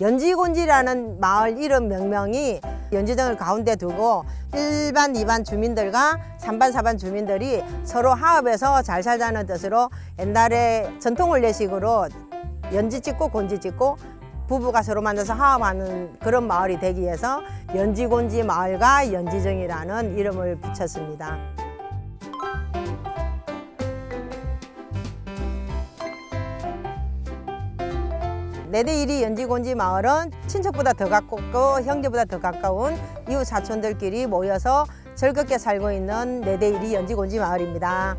연지곤지라는 마을 이름 명명이 연지정을 가운데 두고 일반, 이반 주민들과 삼반, 사반 주민들이 서로 화합해서 잘 살자는 뜻으로 옛날에 전통 원래식으로 연지 짓고 곤지 짓고 부부가 서로 만나서 화합하는 그런 마을이 되기 위해서 연지곤지 마을과 연지정이라는 이름을 붙였습니다. 네대일이 연지곤지 마을은 친척보다 더 가깝고 형제보다 더 가까운 이웃 사촌들끼리 모여서 즐겁게 살고 있는 네대일이 연지곤지 마을입니다.